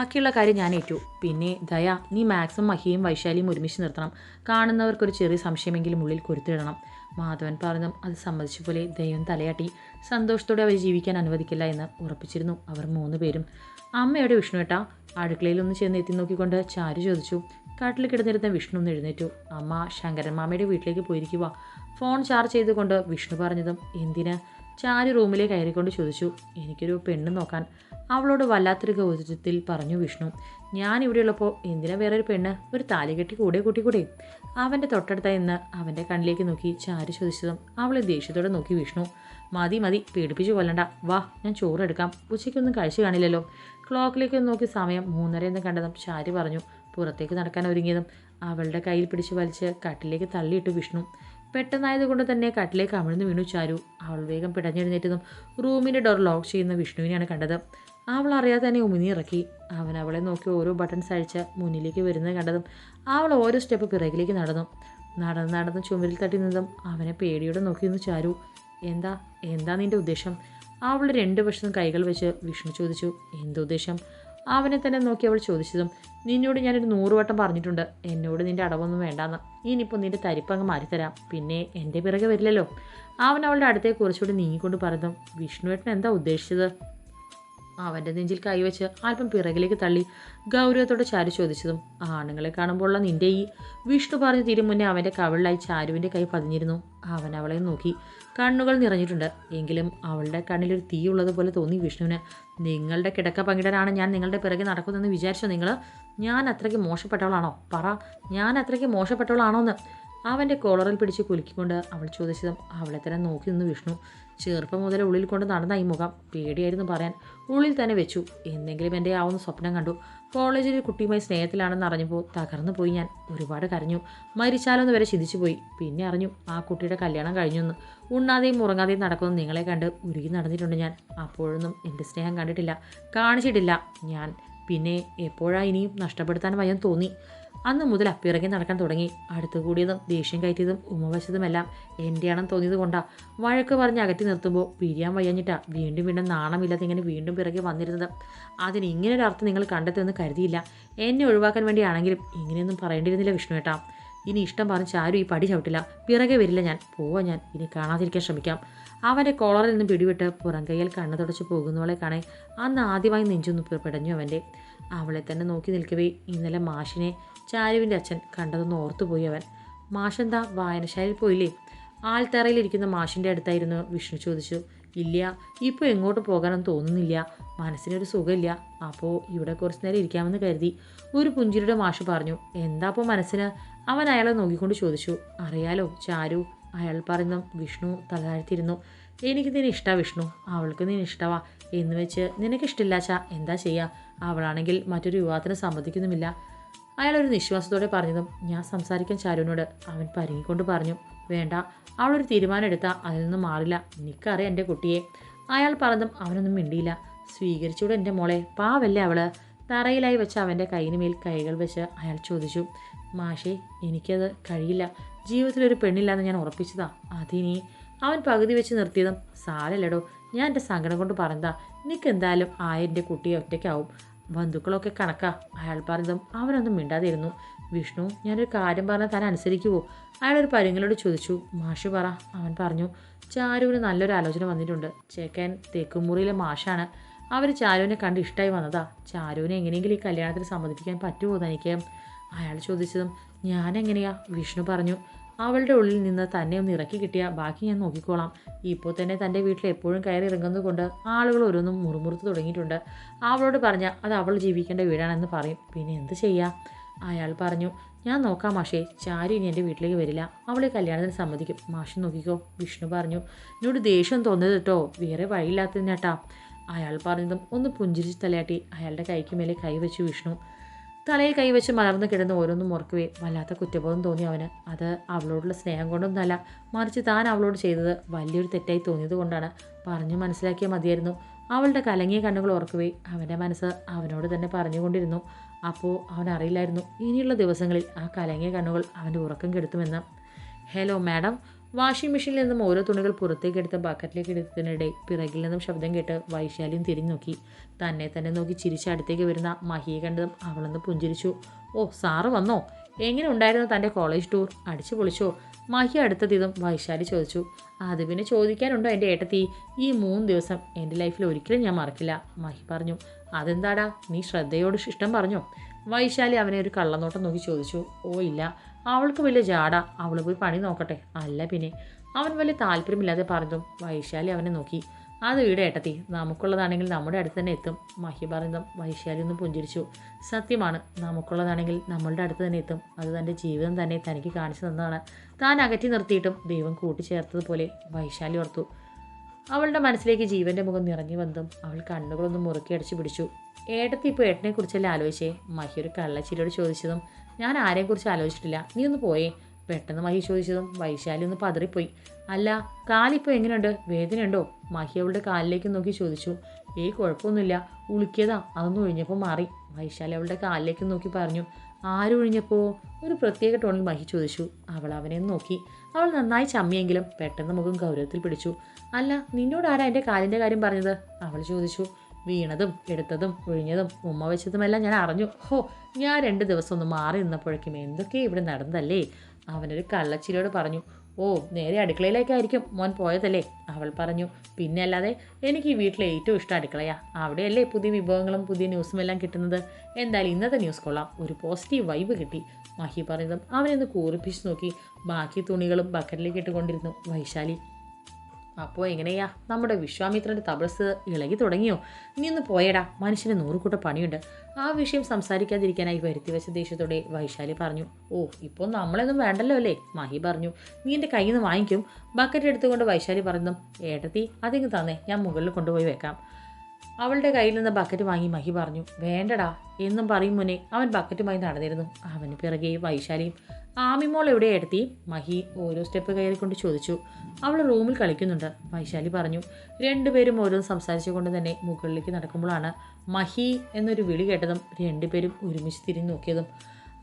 ബാക്കിയുള്ള കാര്യം ഞാൻ ഏറ്റു. പിന്നെ ദയ നീ മാക്സും മഹിയും വൈശാലിയും ഒരുമിച്ച് നിർത്തണം. കാണുന്നവർക്കൊരു ചെറിയ സംശയമെങ്കിലും ഉള്ളിൽ കൊരുത്തിടണം. മാധവൻ പറഞ്ഞതും അത് സമ്മതിച്ച പോലെ ദൈവം തലയാട്ടി. സന്തോഷത്തോടെ അവർ ജീവിക്കാൻ അനുവദിക്കില്ല എന്ന് ഉറപ്പിച്ചിരുന്നു അവർ മൂന്ന് പേരും. അമ്മയുടെ വിഷ്ണു ഏട്ടാ അടുക്കളയിൽ ഒന്ന് ചെന്ന് എത്തി നോക്കിക്കൊണ്ട് ചാരു ചോദിച്ചു. കാട്ടിൽ കിടന്നിരുന്ന വിഷ്ണു ഒന്ന് എഴുന്നേറ്റു. അമ്മ ശങ്കരൻ മാമയുടെ വീട്ടിലേക്ക് പോയിരിക്കുക ഫോൺ ചാർജ് ചെയ്തുകൊണ്ട് വിഷ്ണു പറഞ്ഞതും എന്തിന്? ചാരു റൂമിലേക്ക് കയറിക്കൊണ്ട് ചോദിച്ചു എനിക്കൊരു പെണ്ണ് നോക്കാൻ. അവളോട് വല്ലാത്തൊരു ഗൗരവത്തിൽ പറഞ്ഞു വിഷ്ണു ഞാൻ ഇവിടെയുള്ളപ്പോൾ എന്തിനാ വേറെ ഒരു പെണ്ണ്? ഒരു താലി കെട്ടി കൂടെ കൂട്ടിക്കൂടെ? അവന്റെ തൊട്ടടുത്തായി നിന്ന് അവന്റെ കണ്ണിലേക്ക് നോക്കി ചാരു ചോദിച്ചതും അവളെ ദേഷ്യത്തോടെ നോക്കി വിഷ്ണു മതി മതി പേടിപ്പിച്ച് കൊല്ലണ്ട. വാ ഞാൻ ചോറെടുക്കാം ഉച്ചയ്ക്കൊന്നും കഴിച്ചു കാണില്ലല്ലോ. ക്ലോക്കിലേക്ക് നോക്കി സമയം മൂന്നര എന്ന് കണ്ടതും ചാരി പറഞ്ഞു പുറത്തേക്ക് നടക്കാൻ ഒരുങ്ങിയതും. അവളുടെ കയ്യിൽ പിടിച്ച് വലിച്ച് കട്ടിലേക്ക് തള്ളിയിട്ടു വിഷ്ണു പെട്ടെന്നായതുകൊണ്ട് തന്നെ കട്ടിലേക്ക് അമിഴ്ന്ന് വീണു ചാരു. അവൾ വേഗം പിടഞ്ഞെഴുന്നേറ്റതും റൂമിന്റെ ഡോർ ലോക്ക് ചെയ്യുന്ന വിഷ്ണുവിനെയാണ് കണ്ടത്. അവൾ അറിയാതെ തന്നെ ഉമിനി ഇറക്കി. അവൻ അവളെ നോക്കി ഓരോ ബട്ടൺസ് അഴിച്ച് മുന്നിലേക്ക് വരുന്നത് കണ്ടതും അവൾ ഓരോ സ്റ്റെപ്പ് പിറകിലേക്ക് നടന്നു. നടന്ന് നടന്ന് ചുമരിൽ തട്ടി നിന്നതും അവനെ പേടിയോടെ നോക്കി നിന്ന് ചാരു. എന്താ? എന്താ നിന്റെ ഉദ്ദേശം? അവൾ രണ്ട് വശത്തും കൈകൾ വെച്ച് വിഷ്ണു ചോദിച്ചു. എന്തുദ്ദേശം? അവനെ തന്നെ നോക്കി അവൾ ചോദിച്ചതും നിന്നോട് ഞാനൊരു നൂറ് വട്ടം പറഞ്ഞിട്ടുണ്ട്. എന്നോട് നിന്റെ അടവൊന്നും വേണ്ടാന്ന്. ഇനിയിപ്പോൾ നിന്റെ തരിപ്പങ്ങ് മാറ്റിത്തരാം. പിന്നെ എന്റെ പിറകെ വരില്ലല്ലോ. അവൻ അവളുടെ അടുത്തേക്ക് കുറച്ചുകൂടി നീങ്ങിക്കൊണ്ട് പറഞ്ഞു വിഷ്ണുവേട്ടൻ എന്താ ഉദ്ദേശിച്ചത്? അവന്റെ നെഞ്ചിൽ കൈവച്ച് അല്പം പിറകിലേക്ക് തള്ളി ഗൗരവത്തോടെ ചാരു ചോദിച്ചതും ആണുങ്ങളെ കാണുമ്പോഴുള്ള നിന്റെ ഈ വിഷ്ണു പറഞ്ഞു തീരും മുന്നേ അവന്റെ കവിളിലായി ചാരുവിന്റെ കൈ പതിഞ്ഞിരുന്നു. അവൻ അവളെ നോക്കി കണ്ണുകൾ നിറഞ്ഞിട്ടുണ്ട്. എങ്കിലും അവളുടെ കണ്ണിലൊരു തീ ഉള്ളതുപോലെ തോന്നി വിഷ്ണുവിന്. നിങ്ങളുടെ കിടക്ക പങ്കിടനാണ് ഞാൻ നിങ്ങളുടെ പിറകെ നടക്കുന്നതെന്ന് വിചാരിച്ചോ നിങ്ങൾ ഞാൻ അത്രയ്ക്ക് മോശപ്പെട്ടവളാണോ? പറ. ഞാൻ അത്രയ്ക്ക് മോശപ്പെട്ടവളാണോ എന്ന് അവന്റെ കോളറിൽ പിടിച്ച് കുലുക്കിക്കൊണ്ട് അവൾ ചോദിച്ചതും അവളെ തന്നെ നോക്കി നിന്ന് വിഷ്ണു ചെറുപ്പം മുതൽ ഉള്ളിൽ കൊണ്ട് നടന്ന ഈ മുഖം പേടിയായിരുന്നു പറയാൻ. ഉള്ളിൽ തന്നെ വെച്ചു. എന്തെങ്കിലും എന്റെ ആവുന്ന സ്വപ്നം കണ്ടു. കോളേജിൽ കുട്ടിയുമായി സ്നേഹത്തിലാണെന്ന് അറിഞ്ഞപ്പോൾ തകർന്നു പോയി ഞാൻ. ഒരുപാട് കരഞ്ഞു. മരിച്ചാലോന്ന് വരെ ചിന്തിച്ചു പോയി. പിന്നെ അറിഞ്ഞു. ആ കുട്ടിയുടെ കല്യാണം കഴിഞ്ഞെന്ന് ഉണ്ണാതെയും ഉറങ്ങാതെയും നടക്കുന്ന നിങ്ങളെ കണ്ട് ഉരുകി നടന്നിട്ടുണ്ട് ഞാൻ. അപ്പോഴൊന്നും എന്റെ സ്നേഹം കണ്ടിട്ടില്ല. കാണിച്ചിട്ടില്ല ഞാൻ. പിന്നെ എപ്പോഴാണ് ഇനിയും നഷ്ടപ്പെടുത്താൻ വയ്യെന്ന് തോന്നി. അന്ന് മുതൽ അപ്പിറങ്ങി നടക്കാൻ തുടങ്ങി. അടുത്തു കൂടിയതും ദേഷ്യം കയറ്റിയതും ഉമവശതുമെല്ലാം എന്റെയാണെന്ന് തോന്നിയത് കൊണ്ടാ വഴക്ക് പറഞ്ഞ് അകറ്റി നിർത്തുമ്പോൾ പിരിയാൻ വയ്യഞ്ഞിട്ടാ വീണ്ടും വീണ്ടും നാണമില്ലാതെ ഇങ്ങനെ വീണ്ടും പിറകെ വന്നിരുന്നത്. അതിന് ഒരു അർത്ഥം നിങ്ങൾ കണ്ടെത്തുമെന്ന് കരുതിയില്ല. എന്നെ ഒഴിവാക്കാൻ വേണ്ടിയാണെങ്കിലും ഇങ്ങനെയൊന്നും പറയേണ്ടിയിരുന്നില്ല വിഷ്ണുവേട്ടാ ഇനി ഇഷ്ടം പറഞ്ഞ് ആരും ഈ പടി ചവിട്ടില്ല. പിറകെ വരില്ല ഞാൻ. പോവാ ഞാൻ. ഇനി കാണാതിരിക്കാൻ ശ്രമിക്കാം. അവന്റെ കോളറിൽ നിന്ന് പിടിവിട്ട് പുറം കൈയിൽ കണ്ണു തുടച്ച് പോകുന്നവളെ കാണേ. അന്ന് ആദ്യമായി നെഞ്ചൊന്ന് പിടഞ്ഞു അവന്റെ അവളെ തന്നെ നോക്കി നിൽക്കവേ. ഇന്നലെ മാഷിനെ ചാരുവിന്റെ അച്ഛൻ കണ്ടതൊന്ന് ഓർത്തുപോയി അവൻ. മാഷെന്താ വായനശാലയിൽ പോയില്ലേ? ആൾത്തറയിലിരിക്കുന്ന മാഷിന്റെ അടുത്തായിരുന്നു വിഷ്ണു ചോദിച്ചു. ഇല്ല ഇപ്പോൾ എങ്ങോട്ട് പോകാനൊന്നും തോന്നുന്നില്ല. മനസ്സിനൊരു സുഖമില്ല. അപ്പോൾ ഇവിടെ കുറച്ച് നേരം ഇരിക്കാമെന്ന് കരുതി. ഒരു പുഞ്ചിരിയുടെ മാഷ് പറഞ്ഞു എന്താ അപ്പോൾ മനസ്സിന്? അവൻ അയാളെ നോക്കിക്കൊണ്ട് ചോദിച്ചു അറിയാലോ ചാരു? അയാൾ പറയുന്നു വിഷ്ണു തലതാഴ്ത്തിയിരുന്നു. എനിക്ക് നിന്നെ ഇഷ്ടാ വിഷ്ണു. അവൾക്ക് നിന്നെ ഇഷ്ടവാ. എന്ന് വെച്ച് നിനക്ക് ചാ എന്താ ചെയ്യുക അവളാണെങ്കിൽ മറ്റൊരു വിവാഹത്തിന് സമ്മതിക്കുന്നുമില്ല. അയാൾ ഒരു നിശ്വാസത്തോടെ പറഞ്ഞതും ഞാൻ സംസാരിക്കാൻ ചാരുവിനോട് അവൻ പരിങ്ങിക്കൊണ്ട് പറഞ്ഞു വേണ്ട അവളൊരു തീരുമാനം എടുത്താൽ അതിൽ നിന്ന് മാറില്ല. നിനക്കറിയാം എന്റെ കുട്ടിയെ. അയാൾ പറഞ്ഞതും അവനൊന്നും മിണ്ടിയില്ല. സ്വീകരിച്ചൂടെ എന്റെ മോളെ പാവല്ലേ അവൾ? തറയിലായി വെച്ച് അവന്റെ കൈയിന് മേൽ കൈകൾ വെച്ച് അയാൾ ചോദിച്ചു മാഷേ എനിക്കത് കഴിയില്ല. ജീവിതത്തിലൊരു പെണ്ണില്ലാന്ന് ഞാൻ ഉറപ്പിച്ചതാ. അതിനി? അവൻ പകുതി വെച്ച് നിർത്തിയതും സാരല്ലടോ ഞാൻ എന്റെ സങ്കടം കൊണ്ട് പറഞ്ഞതാ. നിനക്ക് എന്തായാലും ആ എന്റെ കുട്ടിയെ ഒറ്റയ്ക്കാവും. ബന്ധുക്കളൊക്കെ കണക്കാ. അയാൾ പറഞ്ഞതും അവനൊന്നും മിണ്ടാതിരുന്നു. വിഷ്ണു ഞാനൊരു കാര്യം പറഞ്ഞാൽ താൻ അനുസരിക്കുവോ? അയാളൊരു പരുങ്ങലോട് ചോദിച്ചു. മാഷു പറ അവൻ പറഞ്ഞു. ചാരുവിന് നല്ലൊരു ആലോചന വന്നിട്ടുണ്ട്. ചേക്കൻ തേക്കുമുറിയിലെ മാഷാണ്. അവർ ചാരുവിനെ കണ്ട് ഇഷ്ടമായി വന്നതാ. ചാരുവിനെ എങ്ങനെയെങ്കിലും ഈ കല്യാണത്തിന് സമ്മതിപ്പിക്കാൻ പറ്റുമോ തനിക്ക്? അയാൾ ചോദിച്ചതും ഞാൻ എങ്ങനെയാ വിഷ്ണു പറഞ്ഞു. അവളുടെ ഉള്ളിൽ നിന്ന് തന്നെ ഒന്ന് ഇറക്കി കിട്ടിയാൽ ബാക്കി ഞാൻ നോക്കിക്കോളാം. ഇപ്പോൾ തന്നെ തന്റെ വീട്ടിൽ എപ്പോഴും കയറി ഇറങ്ങുന്നത് കൊണ്ട് ആളുകൾ ഓരോന്നും മുറുമുറുത്ത് തുടങ്ങിയിട്ടുണ്ട്. അവളോട് പറഞ്ഞ അത് അവൾ ജീവിക്കേണ്ട വീടാണെന്ന് പറയും. പിന്നെ എന്ത് ചെയ്യാം? അയാൾ പറഞ്ഞു ഞാൻ നോക്കാം മാഷേ ചാരു ഇനി എന്റെ വീട്ടിലേക്ക് വരില്ല. അവളെ കല്യാണത്തിന് സമ്മതിക്കും. മാഷി നോക്കിക്കോ. വിഷ്ണു പറഞ്ഞു എന്നോട് ദേഷ്യം തോന്നിയത് കേട്ടോ വേറെ വഴിയില്ലാത്തതിനേട്ടാ. അയാൾ പറഞ്ഞതും ഒന്ന് പുഞ്ചിരിച്ച് തലയാട്ടി. അയാളുടെ കൈക്ക് മേലെ കൈവച്ചു വിഷ്ണു. തലയിൽ കൈവച്ച് മലർന്നു കിടന്ന് ഓരോന്നും ഓർക്കുവേ വല്ലാത്ത കുറ്റബോധം തോന്നി അവന്. അത് അവളോടുള്ള സ്നേഹം കൊണ്ടൊന്നല്ല മറിച്ച് താൻ അവളോട് ചെയ്തത് വലിയൊരു തെറ്റായി തോന്നിയത് കൊണ്ടാണ്. പറഞ്ഞു മനസ്സിലാക്കിയാൽ മതിയായിരുന്നു. അവളുടെ കലങ്ങിയ കണ്ണുകൾ ഓർക്കുവേ അവന്റെ മനസ്സ് അവനോട് തന്നെ പറഞ്ഞുകൊണ്ടിരുന്നു. അപ്പോൾ അവൻ അറിയില്ലായിരുന്നു. ഇനിയുള്ള ദിവസങ്ങളിൽ ആ കലങ്ങിയ കണ്ണുകൾ അവന്റെ ഉറക്കം കെടുത്തുമെന്ന്. ഹലോ മാഡം വാഷിംഗ് മെഷീനിൽ നിന്നും ഓരോ തുണികൾ പുറത്തേക്ക് എടുത്ത് ബക്കറ്റിലേക്ക് എടുത്തതിനിടെ പിറകിൽ നിന്നും ശബ്ദം കേട്ട് വൈശാലിയും തിരിഞ്ഞു നോക്കി. തന്നെ തന്നെ നോക്കി ചിരിച്ച് അടുത്തേക്ക് വരുന്ന മഹിയെ കണ്ടതും അവളൊന്ന് പുഞ്ചിരിച്ചു. ഓ സാറ് വന്നോ? എങ്ങനെ ഉണ്ടായിരുന്നു തന്റെ കോളേജ് ടൂർ? അടിച്ചു പൊളിച്ചോ. മഹി അടുത്തതിതും വൈശാലി ചോദിച്ചു. അത് പിന്നെ ചോദിക്കാനുണ്ടോ എന്റെ ഏട്ടത്തി? ഈ മൂന്ന് ദിവസം എന്റെ ലൈഫിൽ ഒരിക്കലും ഞാൻ മറക്കില്ല മഹി പറഞ്ഞു. അതെന്താടാ? നീ ശ്രദ്ധയോട് ഇഷ്ടം പറഞ്ഞോ? വൈശാലി അവനെ ഒരു കള്ളനോട്ടം നോക്കി ചോദിച്ചു ഓ ഇല്ല. അവൾക്ക് വലിയ ജാട. അവൾ പോയി പണി നോക്കട്ടെ. അല്ല പിന്നെ. അവൻ വലിയ താല്പര്യമില്ലാതെ പറഞ്ഞു. വൈശാലി അവനെ നോക്കി. അത് വീട് ഏട്ടത്തി. നമുക്കുള്ളതാണെങ്കിൽ നമ്മുടെ അടുത്ത് തന്നെ എത്തും. മഹി പറഞ്ഞതും വൈശാലി ഒന്ന് പുഞ്ചിരിച്ചു. സത്യമാണ്. നമുക്കുള്ളതാണെങ്കിൽ നമ്മളുടെ അടുത്ത് തന്നെ എത്തും. അത് തന്റെ ജീവിതം തന്നെ തനിക്ക് കാണിച്ചു തന്നതാണ്. താൻ അകറ്റി നിർത്തിയിട്ടും ദൈവം കൂട്ടിച്ചേർത്തതുപോലെ. വൈശാലി ഓർത്തു. അവളുടെ മനസ്സിലേക്ക് ജീവന്റെ മുഖം നിറഞ്ഞു വന്നതും അവൾ കണ്ണുകളൊന്നും മുറുക്കി അടിച്ചു പിടിച്ചു. ഏട്ടത്തി ഇപ്പോൾ ഏട്ടനെ കുറിച്ചല്ലേ ആലോചിച്ചേ? മഹി ഒരു കള്ളച്ചിരിയോട് ചോദിച്ചതും ഞാൻ ആരെക്കുറിച്ച് ആലോചിച്ചിട്ടില്ല. നീ ഒന്ന് പോയേ. പെട്ടെന്ന് മഹി ചോദിച്ചതും വൈശാലി ഒന്ന് പതറിപ്പോയി. അല്ല കാലിപ്പോൾ എങ്ങനെയുണ്ട്? വേദനയുണ്ടോ? മഹി അവളുടെ കാലിലേക്ക് നോക്കി ചോദിച്ചു. ഏയ് കുഴപ്പമൊന്നുമില്ല. ഉളുക്കിയതാ. അതൊന്നും ഒഴിഞ്ഞപ്പോൾ മാറി. വൈശാലി അവളുടെ കാലിലേക്ക് നോക്കി പറഞ്ഞു. ആരൊഴിഞ്ഞപ്പോൾ ഒരു പ്രത്യേക ടോണിൽ മഹി ചോദിച്ചു. അവൾ അവനെ നോക്കി. അവൾ നന്നായി ചമ്മിയെങ്കിലും പെട്ടെന്ന് മുഖം ഗൗരവത്തിൽ പിടിച്ചു. അല്ല നിന്നോട് ആരാ എന്റെ കാലിന്റെ കാര്യം പറഞ്ഞത്? അവൾ ചോദിച്ചു. വീണതും എടുത്തതും ഒഴിഞ്ഞതും ഉമ്മ വെച്ചതുമെല്ലാം ഞാൻ അറിഞ്ഞു. ഹോ ഞാൻ രണ്ട് ദിവസം ഒന്ന് മാറി നിന്നപ്പോഴേക്കും എന്തൊക്കെ ഇവിടെ നടന്നതല്ലേ? അവനൊരു കള്ളച്ചിരിയോട് പറഞ്ഞു. ഓ നേരെ അടുക്കളയിലേക്കായിരിക്കും മോൻ പോയതല്ലേ? അവൾ പറഞ്ഞു. പിന്നെ അല്ലാതെ എനിക്ക് ഈ വീട്ടിലെ ഏറ്റവും ഇഷ്ടം അടുക്കളയാ. അവിടെയല്ലേ പുതിയ വിഭവങ്ങളും പുതിയ ന്യൂസും എല്ലാം കിട്ടുന്നത്. എന്തായാലും ഇന്നത്തെ ന്യൂസ് കൊള്ളാം. ഒരു പോസിറ്റീവ് വൈബ് കിട്ടി. മഹി പറഞ്ഞതും അവനൊന്ന് കൂറിപ്പിച്ച് നോക്കി. ബാക്കി തുണികളും ബക്കറ്റിലേക്ക് ഇട്ടുകൊണ്ടിരുന്നു വൈശാലി. അപ്പോൾ എങ്ങനെയാ? നമ്മുടെ വിശ്വാമിത്രന്റെ തപസ് ഇളകി തുടങ്ങിയോ? ഇനി ഒന്ന് പോയടാ. മനുഷ്യന് നൂറുകൂട്ട പണിയുണ്ട്. ആ വിഷയം സംസാരിക്കാതിരിക്കാനായി വരുത്തി വെച്ച ദേഷ്യത്തോടെ വൈശാലി പറഞ്ഞു ഓ ഇപ്പോൾ നമ്മളൊന്നും വേണ്ടല്ലോ അല്ലേ? മഹി പറഞ്ഞു നീ എന്റെ കയ്യിൽ നിന്ന് വാങ്ങിക്കും. ബക്കറ്റ് എടുത്തുകൊണ്ട് വൈശാലി പറഞ്ഞു ഏട്ടത്തി അതിങ്ങ് തന്നേ. ഞാൻ മുകളിൽ കൊണ്ടുപോയി വെക്കാം. അവളുടെ കയ്യിൽ നിന്ന് ബക്കറ്റ് വാങ്ങി മഹി പറഞ്ഞു വേണ്ടടാ എന്നും പറയും മുന്നേ അവൻ ബക്കറ്റുമായി നടന്നിരുന്നു. അവന് പിറകെ വൈശാലിയും ആമിമോൾ എവിടെ എടുത്തി? മഹി ഓരോ സ്റ്റെപ്പ് കയറിക്കൊണ്ട് ചോദിച്ചു. അവൾ റൂമിൽ കളിക്കുന്നുണ്ട്. വൈശാലി പറഞ്ഞു. രണ്ടുപേരും ഓരോന്ന് സംസാരിച്ചുകൊണ്ട് തന്നെ മുകളിലേക്ക് നടക്കുമ്പോഴാണ് മഹി എന്നൊരു വിളി കേട്ടതും രണ്ടുപേരും ഒരുമിച്ച് തിരിഞ്ഞു നോക്കിയതും.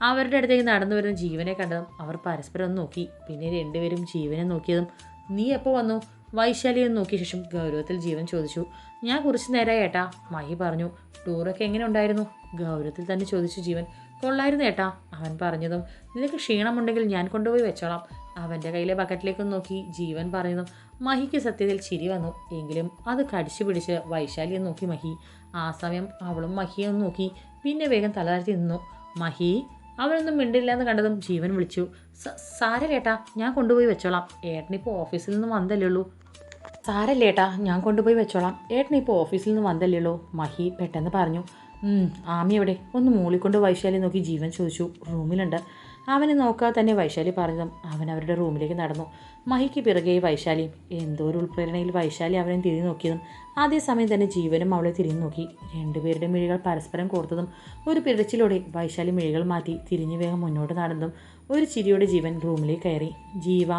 അവരുടെ അടുത്തേക്ക് നടന്നു വരുന്ന ജീവനെ കണ്ടതും അവർ പരസ്പരം ഒന്ന് നോക്കി. പിന്നെ രണ്ടുപേരും ജീവനെ നോക്കിയതും നീ എപ്പോൾ വന്നു? വൈശാലിയെ നോക്കിയ ശേഷം ഗൗരവത്തിൽ ജീവൻ ചോദിച്ചു. ഞാൻ കുറച്ച് നേരമായി ഏട്ടാ. മഹി പറഞ്ഞു. ടൂറൊക്കെ എങ്ങനെ ഉണ്ടായിരുന്നു? ഗൗരവത്തിൽ തന്നെ ചോദിച്ചു ജീവൻ. കൊള്ളായിരുന്നു ഏട്ടാ. അവൻ പറഞ്ഞതും നിനക്ക് ക്ഷീണമുണ്ടെങ്കിൽ ഞാൻ കൊണ്ടുപോയി വെച്ചോളാം. അവന്റെ കയ്യിലെ ബക്കറ്റിലേക്ക് നോക്കി ജീവൻ പറഞ്ഞതും മഹിക്ക് സത്യത്തിൽ ചിരി വന്നു. എങ്കിലും അത് കടിച്ചു പിടിച്ച് വൈശാലിയെ നോക്കി മഹി. ആ സമയം അവളും മഹിയെ നോക്കി പിന്നെ വേഗം തലതാഴ്ത്തി നിന്നു. മഹി അവനൊന്നും മിണ്ടില്ല എന്ന് കണ്ടതും ജീവൻ വിളിച്ചു. സാര കേട്ടാ ഞാൻ കൊണ്ടുപോയി വെച്ചോളാം. ഏട്ടനിപ്പോൾ ഓഫീസിൽ നിന്ന് വന്നല്ലേ ഉള്ളൂ. സാരല്ലേട്ടാ ഞാൻ കൊണ്ടുപോയി വെച്ചോളാം. ഏട്ടനിപ്പോൾ ഓഫീസിൽ നിന്ന് വന്നല്ലേ ഉള്ളൂ മഹി പെട്ടെന്ന് പറഞ്ഞു. "ഉം, ആമി എവിടെ? ഒന്ന് മൂളിക്കൊണ്ട് വൈശാലി നോക്കി ജീവൻ ചോദിച്ചു. റൂമിലുണ്ട്. അവനെ നോക്കാതെ തന്നെ വൈശാലി പറഞ്ഞതും അവൻ അവരുടെ റൂമിലേക്ക് നടന്നു. മഹിക്ക് പിറകെ വൈശാലിയും എന്തോ ഒരു ഉൾപ്രേരണയിൽ വൈശാലി അവനെ തിരിഞ്ഞു നോക്കിയതും അതേസമയം തന്നെ ജീവനും അവളെ തിരിഞ്ഞു നോക്കി. രണ്ടുപേരുടെ മിഴികൾ പരസ്പരം കോർത്തതും ഒരു പിഴച്ചിലൂടെ വൈശാലി മിഴികൾ മാറ്റി തിരിഞ്ഞു വേഗം മുന്നോട്ട് നടന്നതും ഒരു ചിരിയോടെ ജീവൻ റൂമിലേക്ക് കയറി. ജീവ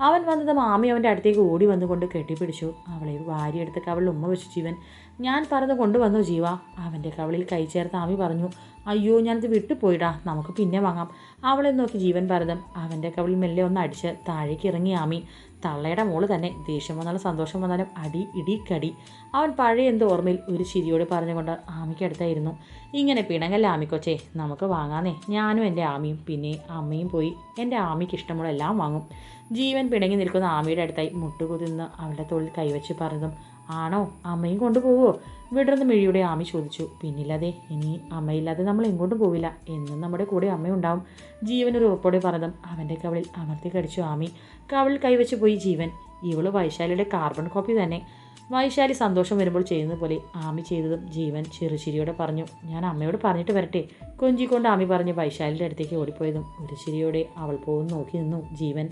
അവൻ വന്നതും ആമി അവന്റെ അടുത്തേക്ക് ഓടി വന്നുകൊണ്ട് കെട്ടിപ്പിടിച്ചു. അവളെ വാരിയെടുത്ത് അവളുടെ ഉമ്മ വെച്ചു ജീവൻ. ഞാൻ പറഞ്ഞു കൊണ്ടുവന്നു ജീവ. അവന്റെ കവളിൽ കൈ ചേർത്ത് ആമി പറഞ്ഞു അയ്യോ ഞാനിത് വിട്ടുപോയിടാ. നമുക്ക് പിന്നെ വാങ്ങാം. അവളെ നോക്കി ജീവൻ ഭരതം അവന്റെ കവളിൽ മെല്ലെ ഒന്ന് അടിച്ച് താഴേക്ക് ഇറങ്ങി ആമി. തള്ളയുടെ മോൾ തന്നെ. ദേഷ്യം വന്നാലും സന്തോഷം വന്നാലും അടി ഇടി കടി. അവൻ പഴയ എന്തോ ഓർമ്മയിൽ ഒരു ചിരിയോട് പറഞ്ഞുകൊണ്ട് ആമിക്ക് അടുത്തായിരുന്നു. ഇങ്ങനെ പിണങ്ങല്ല ആമിക്കൊച്ചേ നമുക്ക് വാങ്ങാന്നേ. ഞാനും എന്റെ ആമിയും പിന്നെ അമ്മയും പോയി. എന്റെ ആമിക്ക് ഇഷ്ടമുള്ള എല്ലാം വാങ്ങും. ജീവൻ പിണങ്ങി നിൽക്കുന്ന ആമയുടെ അടുത്തായി മുട്ടുകുതിന്ന് അവളുടെ തൊഴിൽ കൈവച്ച് പറഞ്ഞതും ആണോ? അമ്മയും കൊണ്ടുപോകുമോ വിടർന്ന് മിഴിയുടെ ആമി ചോദിച്ചു പിന്നില്ലാതെ ഇനി അമ്മയില്ലാതെ നമ്മൾ എങ്ങോട്ടും പോവില്ല. എന്നും നമ്മുടെ കൂടെ അമ്മയുണ്ടാവും ജീവൻ ഒരു ഉറപ്പോടെ പറഞ്ഞതും അവന്റെ കവളിൽ അമർത്തി കടിച്ചു ആമി. കവളിൽ കൈവച്ച് പോയി ജീവൻ. ഇവൾ വൈശാലിയുടെ കാർബൺ കോപ്പി തന്നെ. വൈശാലി സന്തോഷം വരുമ്പോൾ ചെയ്യുന്ന പോലെ ആമി ചെയ്തതും ജീവൻ ചെറുചിരിയോടെ പറഞ്ഞു. ഞാൻ അമ്മയോട് പറഞ്ഞിട്ട് വരട്ടെ. കൊഞ്ചി കൊണ്ട് ആമി പറഞ്ഞ് വൈശാലിന്റെ അടുത്തേക്ക് ഓടിപ്പോയതും ഒരു ചിരിയോടെ അവൾ പോകുന്ന നോക്കി നിന്നു ജീവൻ.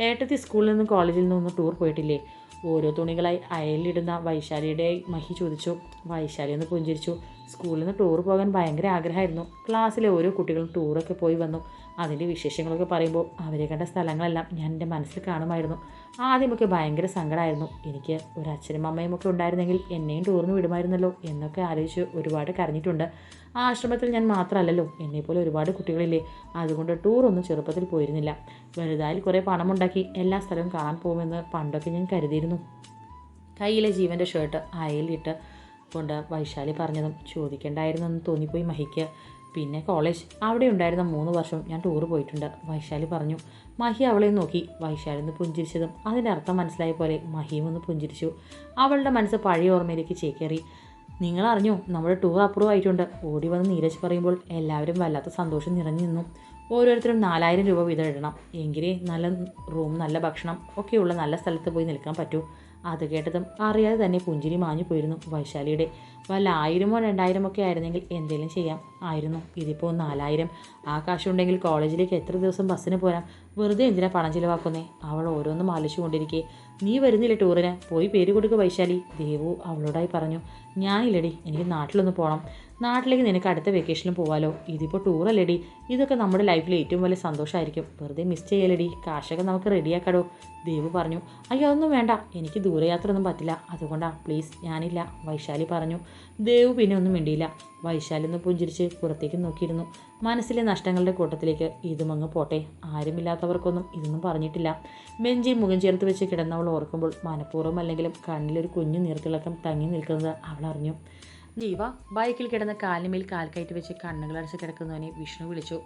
ഏട്ടത്തി സ്കൂളിൽ നിന്നും കോളേജിൽ നിന്നും ടൂർ പോയിട്ടില്ലേ? ഓരോ തുണികളായി അയലിടുന്ന വൈശാലിയുടെ മഹി ചോദിച്ചു. വൈശാലി ഒന്ന് പുഞ്ചിരിച്ചു. സ്കൂളിൽ നിന്ന് ടൂർ പോകാൻ ഭയങ്കര ആഗ്രഹമായിരുന്നു. ക്ലാസ്സിലെ ഓരോ കുട്ടികളും ടൂറൊക്കെ പോയി വന്നു. അതിന്റെ വിശേഷങ്ങളൊക്കെ പറയുമ്പോൾ അവരെ കണ്ട സ്ഥലങ്ങളെല്ലാം ഞാൻ എന്റെ മനസ്സിൽ കാണുമായിരുന്നു. ആദ്യമൊക്കെ ഭയങ്കര സങ്കടമായിരുന്നു. എനിക്ക് ഒരു അച്ഛനും അമ്മയും ഒക്കെ ഉണ്ടായിരുന്നെങ്കിൽ എന്നെയും ടൂറിന് വിടുമായിരുന്നല്ലോ എന്നൊക്കെ ആലോചിച്ച് ഒരുപാട് കരഞ്ഞിട്ടുണ്ട്. ആശ്രമത്തിൽ ഞാൻ മാത്രമല്ലല്ലോ എന്നെപ്പോലെ ഒരുപാട് കുട്ടികളില്ലേ. അതുകൊണ്ട് ടൂറൊന്നും ചെറുപ്പത്തിൽ പോയിരുന്നില്ല. വലുതായി കുറേ പണമുണ്ടാക്കി എല്ലാ സ്ഥലവും കാണാൻ പോകുമെന്ന് പണ്ടൊക്കെ ഞാൻ കരുതിയിരുന്നു. കയ്യിലെ ജീവന്റെ ഷർട്ട് അയലിട്ട് കൊണ്ട് വൈശാലി പറഞ്ഞതും ചോദിക്കേണ്ടായിരുന്നെന്ന് തോന്നിപ്പോയി മഹിക്ക്. പിന്നെ കോളേജ് അവിടെ ഉണ്ടായിരുന്ന മൂന്ന് വർഷം ഞാൻ ടൂർ പോയിട്ടുണ്ട്. വൈശാലി പറഞ്ഞു മഹി അവളെ നോക്കി. വൈശാലി ഒന്ന് പുഞ്ചിരിച്ചതും അതിന്റെ അർത്ഥം മനസ്സിലായ പോലെ മഹിയും ഒന്ന് പുഞ്ചിരിച്ചു. അവളുടെ മനസ്സ് പഴയ ഓർമ്മയിലേക്ക് ചേക്കേറി. നിങ്ങളറിഞ്ഞു നമ്മുടെ ടൂർ അപ്രൂവ് ആയിട്ടുണ്ട്. ഓടി വന്ന് നീരജ് പറയുമ്പോൾ എല്ലാവരും വല്ലാത്ത സന്തോഷം നിറഞ്ഞു നിന്നു. ഓരോരുത്തരും നാലായിരം രൂപ വീതം ഇടണം. എങ്കിലേ നല്ല റൂം നല്ല ഭക്ഷണം ഒക്കെയുള്ള നല്ല സ്ഥലത്ത് പോയി നിൽക്കാൻ പറ്റൂ. അത് കേട്ടതും അറിയാതെ തന്നെ പുഞ്ചിരി മാഞ്ഞു പോയിരുന്നു വൈശാലിയുടെ. വല്ല ആയിരമോ രണ്ടായിരമോ ഒക്കെ ആയിരുന്നെങ്കിൽ എന്തെങ്കിലും ചെയ്യാം ആയിരുന്നു. ഇതിപ്പോൾ നാലായിരം. ആ കാശുണ്ടെങ്കിൽ കോളേജിലേക്ക് എത്ര ദിവസം ബസ്സിന് പോരാം? വെറുതെ എന്തിനാ പണം ചിലവാക്കുന്നേ? അവൾ ഓരോന്നും ആലോചിച്ചുകൊണ്ടിരിക്കെ. നീ വരുന്നില്ല ടൂറിന്? പോയി പേര് കൊടുക്കുക വൈശാലി. ദേവു അവളോടായി പറഞ്ഞു ഞാനില്ലടി എനിക്ക് നാട്ടിലൊന്ന് പോകണം നാട്ടിലേക്ക് നിനക്ക് അടുത്ത വെക്കേഷനിലും പോവാലോ. ഇതിപ്പോൾ ടൂറല്ലേടി. ഇതൊക്കെ നമ്മുടെ ലൈഫിൽ ഏറ്റവും വലിയ സന്തോഷമായിരിക്കും വെറുതെ മിസ് ചെയ്യലടി കാശൊക്കെ നമുക്ക് റെഡിയാക്കാടോ ദേവു പറഞ്ഞു അയ്യോ അതൊന്നും വേണ്ട. എനിക്ക് ദൂരയാത്ര ഒന്നും പറ്റില്ല. അതുകൊണ്ടാ പ്ലീസ് ഞാനില്ല. വൈശാലി പറഞ്ഞു ദേവു പിന്നെ ഒന്നും മിണ്ടിയില്ല. വൈശാലി ഒന്ന് പുഞ്ചിരിച്ച് പുറത്തേക്ക് നോക്കിയിരുന്നു. മനസ്സിലെ നഷ്ടങ്ങളുടെ കൂട്ടത്തിലേക്ക് ഇതുമങ്ങ് പോട്ടെ. ആരുമില്ലാത്തവർക്കൊന്നും ഇതൊന്നും പറഞ്ഞിട്ടില്ല. മെഞ്ചി മുഖം ചേർത്ത് വെച്ച് കിടന്നവൾ ഓർക്കുമ്പോൾ മനഃപൂർവം അല്ലെങ്കിലും കണ്ണിലൊരു കുഞ്ഞു നീർത്തിളക്കം തങ്ങി നിൽക്കുന്നത് അവൾ അറിഞ്ഞു. ജീവ ബൈക്കിൽ കിടന്ന കാലിന്മേൽ കയറ്റി വെച്ച് കണ്ണുകളടച്ച് കിടക്കുന്നവനെ വിഷ്ണു വിളിച്ചു.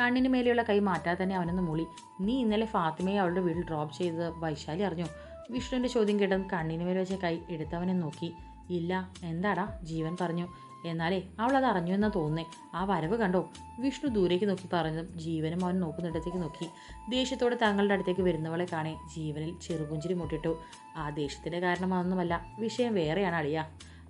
കണ്ണിന് മേലെയുള്ള കൈ മാറ്റാതെ തന്നെ അവനൊന്ന് മൂളി. നീ ഇന്നലെ ഫാത്തിമയെ അവളുടെ വീട്ടിൽ ഡ്രോപ്പ് ചെയ്തത് വൈശാലി അറിഞ്ഞു. വിഷ്ണുവിന്റെ ചോദ്യം കേട്ടതും കണ്ണിന് മേലെ വെച്ച കൈ എടുത്തവനെ നോക്കി. ഇല്ല എന്താടാ? ജീവൻ പറഞ്ഞു. എന്നാലേ അവൾ അത് അറിഞ്ഞു എന്നാ തോന്നുന്നേ. ആ വരവ് കണ്ടോ? വിഷ്ണു ദൂരേക്ക് നോക്കി പറഞ്ഞതും ജീവനും അവൻ നോക്കുന്നിടത്തേക്ക് നോക്കി. ദേഷ്യത്തോടെ തങ്ങളുടെ അടുത്തേക്ക് വരുന്നവളെ കാണേ ജീവനിൽ ചെറുപുഞ്ചിരി മുട്ടിട്ടു. ആ ദേഷ്യത്തിന്റെ കാരണം അതൊന്നുമല്ല വിഷയം വേറെയാണ് അളിയ.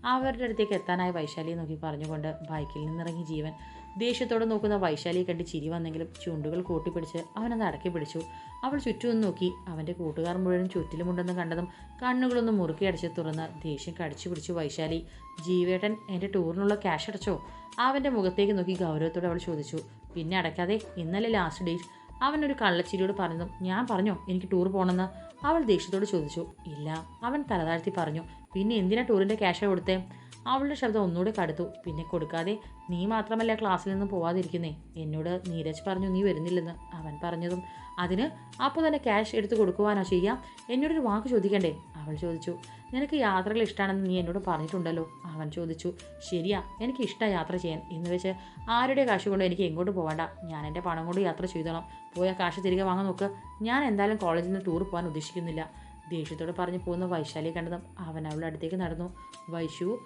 അവരുടെ അടുത്തേക്ക് എത്താനായി വൈശാലിയെ നോക്കി പറഞ്ഞുകൊണ്ട് ബൈക്കിൽ നിന്നിറങ്ങി ജീവൻ. ദേഷ്യത്തോടെ നോക്കുന്ന വൈശാലിയെ കണ്ട് ചിരി വന്നെങ്കിലും ചുണ്ടുകൾ കൂട്ടിപ്പിടിച്ച് അവനത് അടക്കി പിടിച്ചു. അവൾ ചുറ്റും നോക്കി. അവന്റെ കൂട്ടുകാർ മുഴുവൻ ചുറ്റിലുമുണ്ടെന്ന് കണ്ടതും കണ്ണുകളൊന്ന് മുറുക്കി അടച്ച് തുറന്ന് ദേഷ്യം കടിച്ചു പിടിച്ചു വൈശാലി. ജീവേട്ടൻ എന്റെ ടൂറിനുള്ള ക്യാഷ് അടച്ചോ? അവന്റെ മുഖത്തേക്ക് നോക്കി ഗൗരവത്തോടെ അവൾ ചോദിച്ചു. പിന്നെ അടയ്ക്കാതെ ഇന്നലെ ലാസ്റ്റ് ഡേറ്റ് അവനൊരു കള്ളച്ചിരിയോട് പറഞ്ഞതും ഞാൻ പറഞ്ഞോ? എനിക്ക് ടൂർ പോകണമെന്ന് അവൾ ദേഷ്യത്തോട് ചോദിച്ചു. ഇല്ല അവൻ തലതാഴ്ത്തി പറഞ്ഞു. പിന്നെ എന്തിനാ ടൂറിന്റെ ക്യാഷ് കൊടുത്തേ? അവളുടെ ശബ്ദം ഒന്നുകൂടെ കടുത്തു. പിന്നെ കൊടുക്കാതെ നീ മാത്രമല്ല ക്ലാസ്സിൽ നിന്ന് പോവാതിരിക്കുന്നേ. എന്നോട് നീരജ് പറഞ്ഞു നീ വരുന്നില്ലെന്ന് അവൻ പറഞ്ഞതും. അതിന് അപ്പോൾ തന്നെ ക്യാഷ് എടുത്ത് കൊടുക്കുവാനോ ചെയ്യാം? എന്നോടൊരു വാക്ക് ചോദിക്കണ്ടേ? അവൾ ചോദിച്ചു. നിനക്ക് യാത്രകൾ ഇഷ്ടമാണെന്ന് നീ എന്നോട് പറഞ്ഞിട്ടുണ്ടല്ലോ? അവൻ ചോദിച്ചു. ശരിയാ എനിക്ക് ഇഷ്ടമാണ് യാത്ര ചെയ്യാൻ. എന്ന് വെച്ച് ആരുടെ കാശ് കൊണ്ട് എനിക്ക് എങ്ങോട്ട് പോകണ്ട ഞാൻ എന്റെ പണം കൊണ്ട് യാത്ര ചെയ്തോളാം. പോയ കാശ് തിരികെ വാങ്ങാൻ നോക്ക്. ഞാൻ എന്തായാലും കോളേജിൽ നിന്ന് ടൂർ പോകാൻ ഉദ്ദേശിക്കുന്നില്ല. ദേഷ്യത്തോട് പറഞ്ഞു പോകുന്ന വൈശാലിയെ കണ്ടതും അവൻ അവളുടെ അടുത്തേക്ക് നടന്നു. വൈശു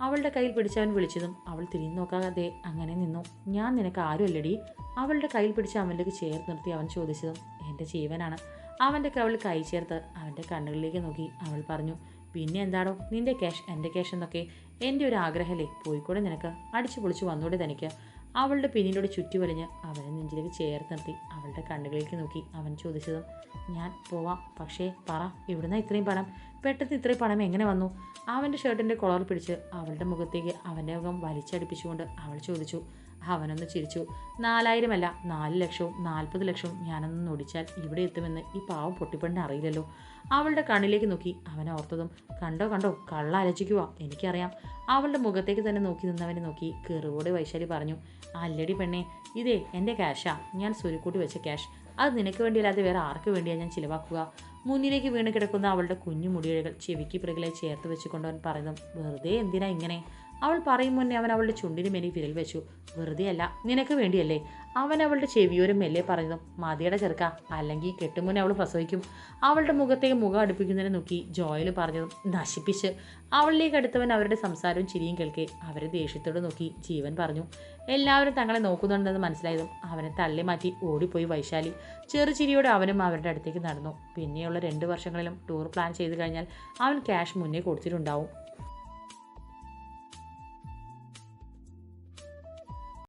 അവളുടെ കയ്യിൽ പിടിച്ചവൻ വിളിച്ചതും അവൾ തിരിഞ്ഞു നോക്കാതെ അങ്ങനെ നിന്നു. ഞാൻ നിനക്ക് ആരുമല്ലടി? അവളുടെ കയ്യിൽ പിടിച്ച് അവനിലേക്ക് ചേർത്ത് നിർത്തി അവൻ ചോദിച്ചതും എന്റെ ജീവനാണ്. അവന്റെ കവൾ കൈ ചേർത്ത് അവന്റെ കണ്ണുകളിലേക്ക് നോക്കി അവൾ പറഞ്ഞു പിന്നെ എന്താണോ നിന്റെ ക്യാഷ് എന്റെ ക്യാഷ് എന്നൊക്കെ. എന്റെ ഒരു ആഗ്രഹമല്ലേ പോയിക്കൂടെ നിനക്ക്? അടിച്ചു പൊളിച്ചു വന്നൂടെ തനിക്ക്. അവളുടെ പിന്നിലൂടെ ചുറ്റി വലിഞ്ഞ് അവനെ നെഞ്ചിലേക്ക് ചേർത്ത് നിർത്തി അവളുടെ കണ്ണുകളിലേക്ക് നോക്കി അവൻ ചോദിച്ചതും ഞാൻ പോവാം. പക്ഷേ പറ ഇവിടുന്ന് ഇത്രയും പണം? പെട്ടെന്ന് ഇത്രയും പണം എങ്ങനെ വന്നു? അവന്റെ ഷർട്ടിന്റെ കൊളർ പിടിച്ച് അവളുടെ മുഖത്തേക്ക് അവന്റെ മുഖം വലിച്ചടിപ്പിച്ചുകൊണ്ട് അവൾ ചോദിച്ചു. അവനൊന്ന് ചിരിച്ചു. നാലായിരമല്ല നാല് ലക്ഷവും നാൽപ്പത് ലക്ഷവും ഞാനൊന്ന് നൊടിച്ചാൽ ഇവിടെ എത്തുമെന്ന് ഈ പാവം പൊട്ടിപ്പെണ്ണിന് അറിയില്ലല്ലോ. അവളുടെ കണ്ണിലേക്ക് നോക്കി അവനെ ഓർത്തതും കണ്ടോ കണ്ടോ കള്ള അലച്ചിക്കുക എനിക്കറിയാം. അവളുടെ മുഖത്തേക്ക് തന്നെ നോക്കി നിന്നവനെ നോക്കി കെറുവോടെ വൈശാലി പറഞ്ഞു അല്ലടി പെണ്ണേ ഇതേ എന്റെ ക്യാഷാ ഞാൻ സുരുക്കൂട്ടി വെച്ച ക്യാഷ് അത് നിനക്ക് വേണ്ടിയല്ലാതെ വേറെ ആർക്ക് വേണ്ടിയാണ് ഞാൻ ചിലവാക്കുക? മുന്നിലേക്ക് വീണ് കിടക്കുന്ന അവളുടെ കുഞ്ഞു മുടിയഴകൾ ചെവിക്ക് പിറകിലെ ചേർത്ത് വെച്ചുകൊണ്ട് അവൻ പറയുന്നു വെറുതെ എന്തിനാ ഇങ്ങനെ? അവൾ പറയും മുന്നേ അവൻ അവളുടെ ചുണ്ടിന് മേലെ വിരൽ വെച്ചു. വെറുതെ അല്ല നിനക്ക് വേണ്ടിയല്ലേ? അവൻ അവളുടെ ചെവിയോരം മെല്ലെ പറഞ്ഞു മതിയുടെ ചെറുക്ക അല്ലെങ്കിൽ കെട്ടുമുന്നേ അവൾ പ്രസവിക്കും. അവളുടെ മുഖത്തേക്ക് മുഖം അടുപ്പിക്കുന്നതിനെ നോക്കി ജോയൽ പറഞ്ഞതും നശിപ്പിച്ച് അവളിലേക്ക് അടുത്തവൻ അവരുടെ സംസാരവും ചിരിയും കേൾക്കെ അവരെ ദേഷ്യത്തോട് നോക്കി ജീവൻ പറഞ്ഞു. എല്ലാവരും തങ്ങളെ നോക്കുന്നുണ്ടെന്ന് മനസ്സിലായതും അവനെ തള്ളി മാറ്റി ഓടിപ്പോയി വൈശാലി. ചെറു ചിരിയോടെ അവനും അവരുടെ അടുത്തേക്ക് നടന്നു. പിന്നെയുള്ള രണ്ട് വർഷങ്ങളിലും ടൂർ പ്ലാൻ ചെയ്തു കഴിഞ്ഞാൽ അവൻ ക്യാഷ് മുന്നേ കൊടുത്തിട്ടുണ്ടാവും.